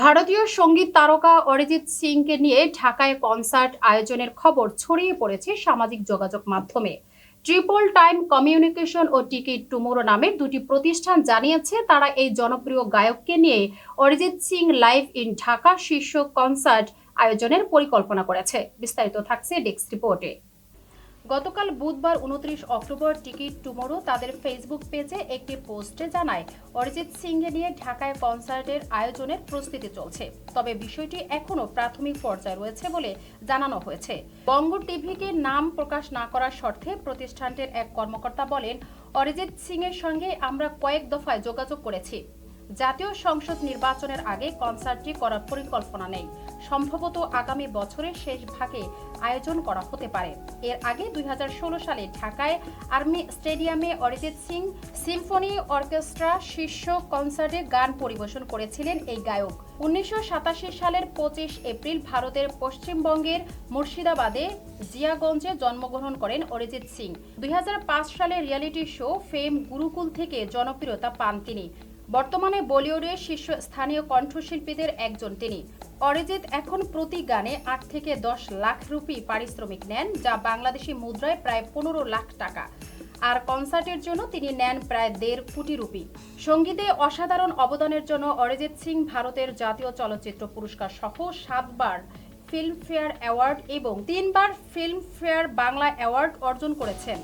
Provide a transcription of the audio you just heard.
ভারতীয় সংগীত তারকা অরিজিৎ সিংকে নিয়ে ঢাকায় কনসার্ট আয়োজনের খবর ছড়িয়ে পড়েছে সামাজিক যোগাযোগ মাধ্যমে। ট্রিপল টাইম কমিউনিকেশন ও টিকিট টুমোরো নামে দুটি প্রতিষ্ঠান জানিয়েছে, তারা এই জনপ্রিয় গায়ককে নিয়ে অরিজিৎ সিং লাইভ ইন ঢাকা শীর্ষক কনসার্ট আয়োজনের পরিকল্পনা করেছে। বিস্তারিত থাকছে ডেস্ক রিপোর্টে। গতকাল বুধবার উনত্রিশ অক্টোবর টিকিট টুমোরো তাদের ফেসবুক পেজে একটি পোস্টে জানায়, অরিজিৎ সিংকে নিয়ে ঢাকায় কনসার্টের আয়োজনের প্রস্তুতি চলছে। তবে বিষয়টি এখনও প্রাথমিক পর্যায়ে রয়েছে বলে জানানো হয়েছে। বঙ্গ টিভিকে নাম প্রকাশ না করার শর্তে প্রতিষ্ঠানটির এক কর্মকর্তা বলেন, অরিজিৎ সিং এর সঙ্গে আমরা কয়েক দফায় যোগাযোগ করেছি। জাতীয় সংসদ নির্বাচনের আগে কনসার্টটি করার পরিকল্পনা নেই। সম্ভবত আগামী বছরের শেষ ভাগে আয়োজন করা হতে পারে। এর আগে দু হাজার ষোলো সালে ঢাকায় আর্মি স্টেডিয়ামে অরিজিৎ সিং, সিম্ফনি অর্কেস্ট্রা শীর্ষ কনসার্টে গান পরিবেশন করেছিলেন এই গায়ক। উনিশশো সাতাশি সালের পঁচিশ এপ্রিল ভারতের পশ্চিমবঙ্গের মুর্শিদাবাদে জিয়াগঞ্জে জন্মগ্রহণ করেন অরিজিৎ সিং। দুই সালে রিয়েলিটি শো ফেম গুরুকুল থেকে জনপ্রিয়তা পান তিনি। বর্তমানে বলিউডের শীর্ষস্থানীয় কণ্ঠশিল্পীদের একজন তিনি। অরিজিৎ এখন প্রতি গানে আট থেকে দশ লাখ রুপি পারিশ্রমিক নেন, যা বাংলাদেশি মুদ্রায় প্রায় পনেরো লাখ টাকা। আর কনসার্টের জন্য তিনি নেন প্রায় দেড় কোটি রুপি। সঙ্গীতে অসাধারণ অবদানের জন্য অরিজিৎ সিং ভারতের জাতীয় চলচ্চিত্র পুরস্কার সহ সাতবার ফিল্মফেয়ার অ্যাওয়ার্ড এবং তিনবার ফিল্মফেয়ার বাংলা অ্যাওয়ার্ড অর্জন করেছেন।